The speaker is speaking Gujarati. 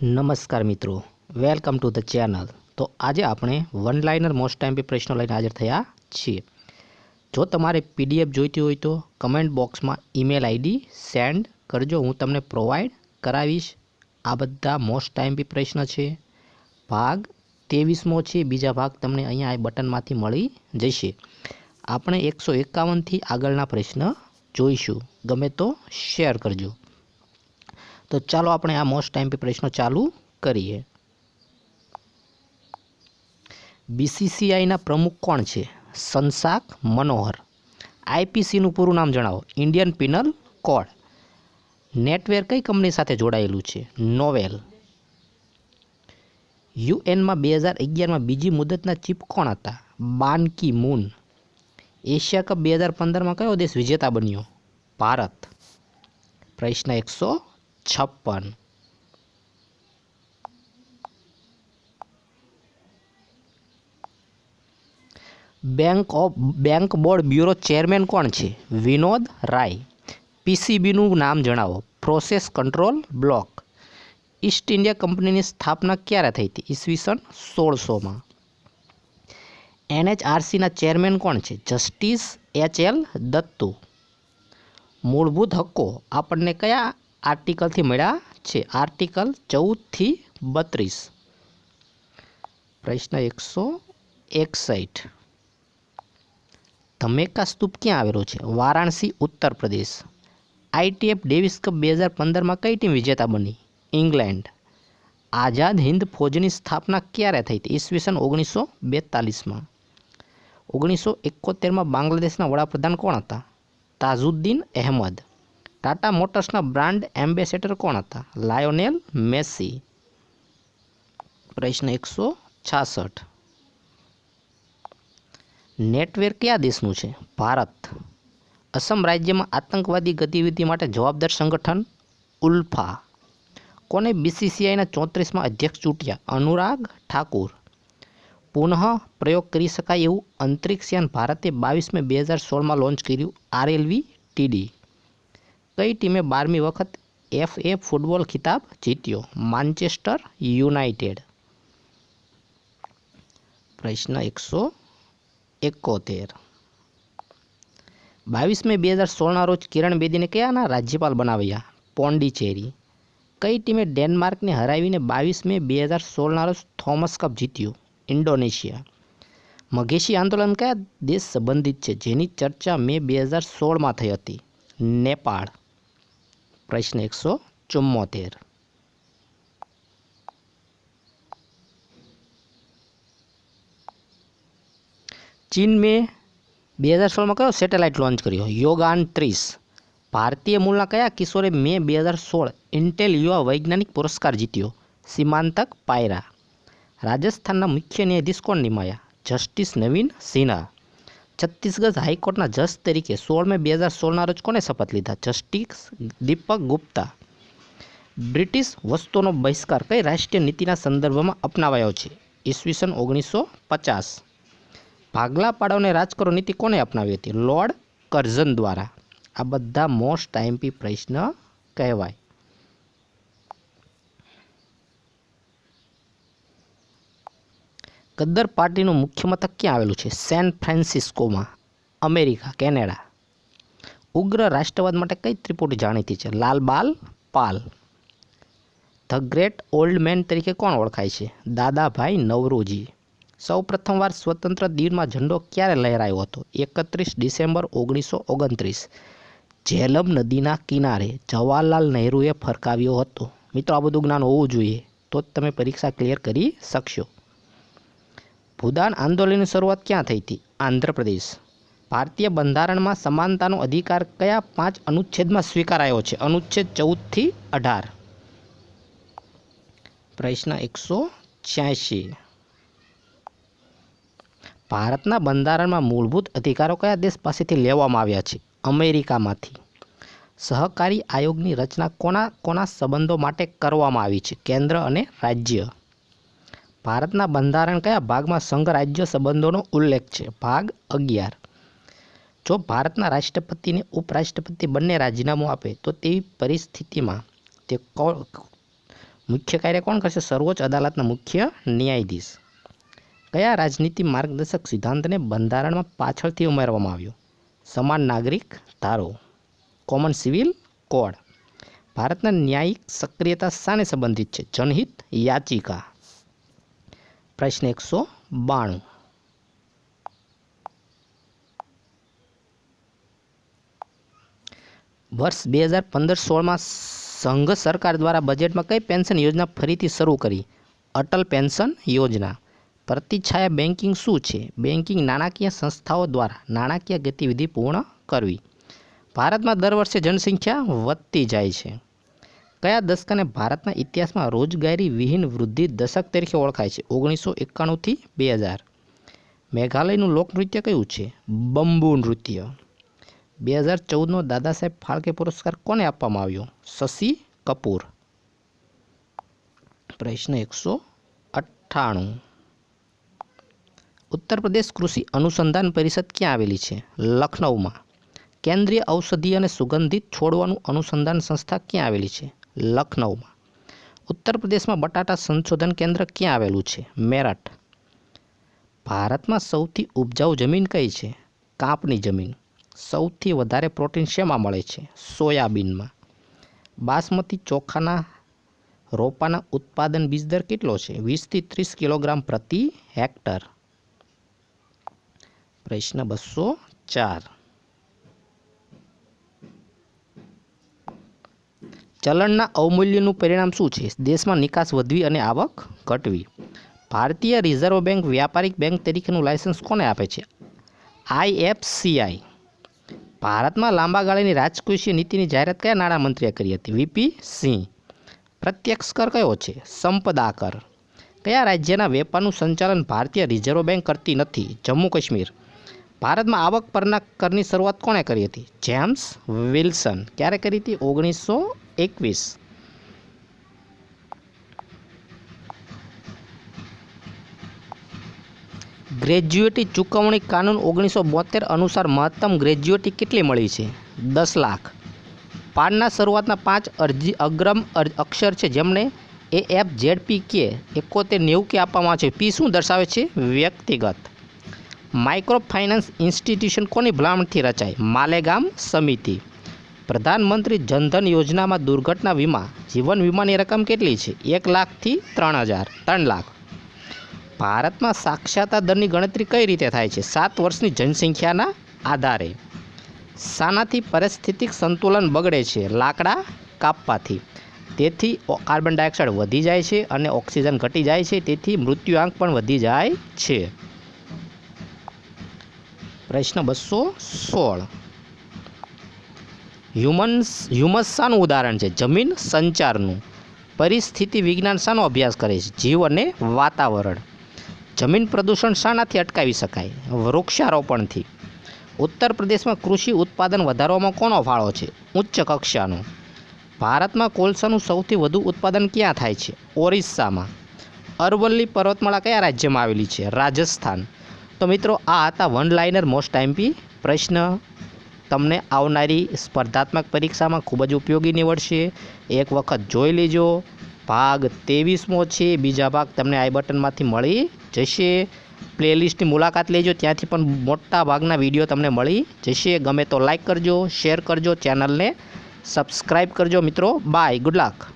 નમસ્કાર મિત્રો. વેલકમ ટુ ધ ચેનલ તો આજે આપણે વન લાઇનર મોસ્ટ ટાઈમ પ્રશ્નો લઈને હાજર થયા છીએ. જો તમારે પીડીએફ જોઈતી હોય તો કમેન્ટ બોક્સમાં ઈમેલ આઈડી સેન્ડ કરજો. હું તમને પ્રોવાઈડ કરાવીશ. આ બધા મોસ્ટ ટાઈમ પ્રશ્ન છે. ભાગ ત્રેવીસમો છે. બીજા ભાગ તમને અહીંયા આ બટનમાંથી મળી જશે. આપણે એકસો એકાવનથી આગળના પ્રશ્ન જોઈશું. ગમે તો શેર કરજો. તો ચાલો આપણે આ મોસ્ટ ટાઈમ પ્રશ્નો ચાલુ કરીએ. બીસીસીઆઈના પ્રમુખ કોણ છે? સંસાક મનોહર. આઈપીસીનું પૂરું નામ જણાવો. ઇન્ડિયન પિનલ કોડ નેટવેર કઈ કંપની સાથે જોડાયેલું છે? નોવેલ યુએનમાં બે હજાર અગિયારમાં બીજી મુદતના ચીફ કોણ હતા? બાન કી મૂન એશિયા કપ બે હજાર પંદરમાં કયો દેશ વિજેતા બન્યો? ભારત. પ્રશ્ન એકસો છપ્પન. Bank of bank board bureau chairman કોણ છે? વિનોદ રાય. પીસીબીનું નામ જણાવો. Process control block East India કંપનીની સ્થાપના ક્યારે થઈ હતી? ઈસવીસન સોળસોમાં. એનએચઆરસીના ચેરમેન કોણ છે? જસ્ટિસ એચ એલ દત્તુ મૂળભૂત હક્કો આપણને કયા આર્ટિકલથી મળ્યા છે. આર્ટિકલ ચૌદથી બત્રીસ. પ્રશ્ન એકસો એકસઠ. ધમેકા સ્તૂપ ક્યાં આવેલો છે? Varanasi, Uttar Pradesh. ITF Davis cup બે હજાર પંદરમાં કઈ ટીમ વિજેતા બની? ઇંગ્લેન્ડ. આઝાદ હિન્દ ફોજની સ્થાપના ક્યારે થઈ હતી? ઈસવીસન ઓગણીસો બેતાલીસમાં. ઓગણીસો એકોતેરમાં બાંગ્લાદેશના વડાપ્રધાન કોણ હતા? તાજુદ્દીન અહેમદ. ટાટા મોટર્સના બ્રાન્ડ એમ્બેસેડર કોણ હતા? Lionel Messi. પ્રશ્ન એકસો છાસઠ. નેટવેર કયા દેશનું છે? ભારત. અસમ રાજ્યમાં આતંકવાદી ગતિવિધિ માટે જવાબદાર સંગઠન ઉલ્ફા. કોને બીસીસીઆઈના ચોત્રીસમાં અધ્યક્ષ ચૂંટ્યા? અનુરાગ ઠાકુર. પુનઃ પ્રયોગ કરી શકાય એવું અંતરિક્ષયાન ભારતે બાવીસ મે બે હજાર સોળમાં લોન્ચ કર્યું આરએલવી ટીડી. કઈ ટીમે બારમી વખત એફ એ ફૂટબોલ ખિતાબ જીત્યો? Manchester United. પ્રશ્ન એકસો એકોતેર. બાવીસ મે બે હજાર સોળના રોજ કિરણ બેદીને કયાના રાજ્યપાલ બનાવ્યા? પોંડિચેરી. કઈ ટીમે ડેનમાર્કને હરાવીને બાવીસ મે બે હજાર સોળના રોજ થોમસ કપ જીત્યું? ઇન્ડોનેશિયા. મઘેશી આંદોલન કયા દેશ સંબંધિત છે? જેની ચર્ચા મે બે હજાર સોળમાં થઈ હતી. નેપાળ. પ્રશ્ન એકસો ચુમ્મોતેર ચીન મે બે હજાર સોળમાં કયો સેટેલાઇટ લોન્ચ કર્યો? યોગાન ત્રીસ. ભારતીય મૂળના કયા કિશોરે મે બે હજાર સોળ ઇન્ટેલ યુવા વૈજ્ઞાનિક પુરસ્કાર જીત્યો? સીમાંતક પાયરા. રાજસ્થાનના મુખ્ય ન્યાયાધીશ કોણ નિમાયા? જસ્ટિસ નવીન સિન્હા. છત્તીસગઢ હાઈકોર્ટના જજ તરીકે સોળ મે બે હજાર સોળના રોજ કોને શપથ લીધા? જસ્ટિસ દીપક ગુપ્તા. બ્રિટિશ વસ્તુઓનો બહિષ્કાર કઈ રાષ્ટ્રીય નીતિના સંદર્ભમાં અપનાવાયો છે. ઈસવીસન ઓગણીસો પચાસ. ભાગલા પાડોને રાજ કરો નીતિ કોને અપનાવી હતી? લોર્ડ કર્ઝન દ્વારા. આ બધા મોસ્ટ ટાઈમપી પ્રશ્ન કહેવાય. ગદ્દર પાર્ટીનું મુખ્ય મથક ક્યાં આવેલું છે? Sen ફ્રાન્સિસ્કોમાં, America, Canada. ઉગ્ર રાષ્ટ્રવાદ માટે કઈ ત્રિપુટી જાણીતી છે? Lal Bal Pal. The great old man તરીકે કોણ ઓળખાય છે? દાદાભાઈ નવરોજી. સૌ પ્રથમવાર સ્વતંત્ર દિનમાં ઝંડો ક્યારે લહેરાયો હતો? એકત્રીસ ડિસેમ્બર ઓગણીસો ઓગણત્રીસ. ઝેલમ નદીના કિનારે જવાહરલાલ નહેરુએ ફરકાવ્યો હતો. મિત્રો, આ બધું જ્ઞાન હોવું જોઈએ, તો જ તમે પરીક્ષા ક્લિયર કરી શકશો. ભૂદાન આંદોલનની શરૂઆત ક્યાં થઈ હતી? આંધ્રપ્રદેશ. ભારતીય બંધારણમાં સમાનતાનો અધિકાર કયા પાંચ અનુચ્છેદમાં સ્વીકારાયો છે? અનુચ્છેદ ચૌદથી અઢાર. પ્રશ્ન એકસો છ્યાસી ભારતના બંધારણમાં મૂળભૂત અધિકારો કયા દેશ પાસેથી લેવામાં આવ્યા છે? અમેરિકામાંથી. સહકારી આયોગની રચના કોના કોના સંબંધો માટે કરવામાં આવી છે? કેન્દ્ર અને રાજ્ય. ભારતના બંધારણ કયા ભાગમાં સંઘ રાજ્ય સંબંધોનો ઉલ્લેખ છે? ભાગ અગિયાર. જો ભારતના રાષ્ટ્રપતિને ઉપરાષ્ટ્રપતિ બંને રાજીનામું આપે, તો તેવી પરિસ્થિતિમાં તે મુખ્ય કાર્ય કોણ કરશે? સર્વોચ્ચ અદાલતના મુખ્ય ન્યાયાધીશ. કયા રાજનીતિ માર્ગદર્શક સિદ્ધાંતને બંધારણમાં પાછળથી ઉમેરવામાં આવ્યો? સમાન નાગરિક ધારો. Common civil code. ભારતના ન્યાયિક સક્રિયતા શાને સંબંધિત છે? જનહિત યાચિકા. પ્રશ્ન એકસો બાણું. વર્ષ બે હજાર પંદર સોળમાં સંઘ સરકાર દ્વારા બજેટમાં કઈ પેન્શન યોજના ફરીથી શરૂ કરી? અટલ પેન્શન યોજના. પ્રતિછાયા બેન્કિંગ શું છે? બેન્કિંગ નાણાકીય સંસ્થાઓ દ્વારા નાણાકીય ગતિવિધિ પૂર્ણ કરવી. ભારતમાં દર વર્ષે જનસંખ્યા વધતી જાય છે. કયા દશકાને ભારતના ઇતિહાસમાં રોજગારી વિહીન વૃદ્ધિ દશક તરીકે ઓળખાય છે? ઓગણીસો એકાણુંથી બે હજાર. મેઘાલયનું લોકનૃત્ય કયું છે? બંબુ નૃત્ય. બે હજાર ચૌદનો દાદા સાહેબ ફાળકે પુરસ્કાર કોને આપવામાં આવ્યો? શશી કપૂર. પ્રશ્ન એકસો અઠ્ઠાણું. ઉત્તર પ્રદેશ કૃષિ અનુસંધાન પરિષદ ક્યાં આવેલી છે? લખનૌમાં કેન્દ્રીય ઔષધિ અને સુગંધિત છોડવાનું અનુસંધાન સંસ્થા ક્યાં આવેલી છે? લખનૌમાં ઉત્તર પ્રદેશમાં બટાટા સંશોધન કેન્દ્ર ક્યાં આવેલું છે? મેરઠ. ભારતમાં સૌથી ઉપજાઉ જમીન કઈ છે? કાંપની જમીન. સૌથી વધારે પ્રોટીન શેમાં મળે છે? સોયાબીનમાં. બાસમતી ચોખાના રોપાના ઉત્પાદન બીજ દર કેટલો છે? વીસથી ત્રીસ કિલોગ્રામ પ્રતિ હેક્ટર. પ્રશ્ન બસો ચાર. ચલણના અવમૂલ્યનું પરિણામ શું છે? દેશમાં નિકાસ વધવી અને આવક ઘટવી. ભારતીય રિઝર્વ બેંક વ્યાપારિક બેંક તરીકેનું લાયસન્સ કોને આપે છે? આઈએફસીઆઈ ભારતમાં લાંબા ગાળાની રાજકોષીય નીતિની જાહેરાત કયા નાણામંત્રીએ કરી હતી? વીપી સિંહ. પ્રત્યક્ષ કર કયો છે? સંપદા કર કયા રાજ્યના વેપારનું સંચાલન ભારતીય રિઝર્વ બેંક કરતી નથી? જમ્મુ કાશ્મીર. ભારતમાં આવક પરના કરની શરૂઆત કોણે કરી હતી? James Wilson. ક્યારે કરી હતી? ઓગણીસો એકવીસ. ગ્રેજ્યુએટી ચૂકવણી કાનૂન ઓગણીસો બોતેર અનુસાર મહત્તમ ગ્રેજ્યુએટી કેટલી મળી છે? દસ લાખ. પાડના શરૂઆતના પાંચ અરજી અગ્રમ અક્ષર છે જેમણે એ એફ ઝેડ પી કે એકોતેર નેવું આપવામાં આવે છે. પી શું દર્શાવે છે? વ્યક્તિગત. માઇક્રો ફાઇનાન્સ ઇન્સ્ટિટ્યુશન કોની ભલામણથી રચાય? માલેગામ સમિતિ. પ્રધાનમંત્રી જનધન યોજનામાં દુર્ઘટના વીમા, જીવન વીમાની રકમ કેટલી છે? એક લાખથી ત્રણ હજાર, ત્રણ લાખ. ભારતમાં સાક્ષરતા દરની ગણતરી કઈ રીતે થાય છે? સાત વર્ષની જનસંખ્યાના આધારે. શાનાથી પરિસ્થિતિક સંતુલન બગડે છે, લાકડા કાપવાથી. તેથી કાર્બન ડાયોક્સાઇડ વધી જાય છે અને ઓક્સિજન ઘટી જાય છે, તેથી મૃત્યુઆંક પણ વધી જાય છે. પ્રશ્ન બસો સોળ. હ્યુમન્સ હ્યુમસ શાનું ઉદાહરણ છે. જમીન સંચારનું. પરિસ્થિતિ વિજ્ઞાન શાનો અભ્યાસ કરે છે. જીવ અને વાતાવરણ. જમીન પ્રદૂષણ શાનાથી અટકાવી શકાય. વૃક્ષારોપણથી. ઉત્તર પ્રદેશમાં કૃષિ ઉત્પાદન વધારવામાં કોનો ફાળો છે? ઉચ્ચ કક્ષાનો. ભારતમાં કોલસાનું સૌથી વધુ ઉત્પાદન ક્યાં થાય છે? ઓરિસ્સામાં. અરવલ્લી પર્વતમાળા કયા રાજ્યમાં આવેલી છે? રાજસ્થાન. તો મિત્રો, આ હતા વન લાઇનર મોસ્ટ એમપી પ્રશ્ન. તમને આવનારી સ્પર્ધાત્મક પરીક્ષામાં ખૂબ જ ઉપયોગી નીવડશે. એક વખત જોઈ લેજો. ભાગ ત્રેવીસમો છે. બીજા ભાગ તમને આઈ બટનમાંથી મળી જશે. પ્લેલિસ્ટની મુલાકાત લેજો. ત્યાંથી પણ મોટા ભાગના વીડિયો તમને મળી જશે. ગમે તો લાઇક કરજો, શેર કરજો, ચેનલને સબસ્ક્રાઈબ કરજો મિત્રો. બાય. Good luck.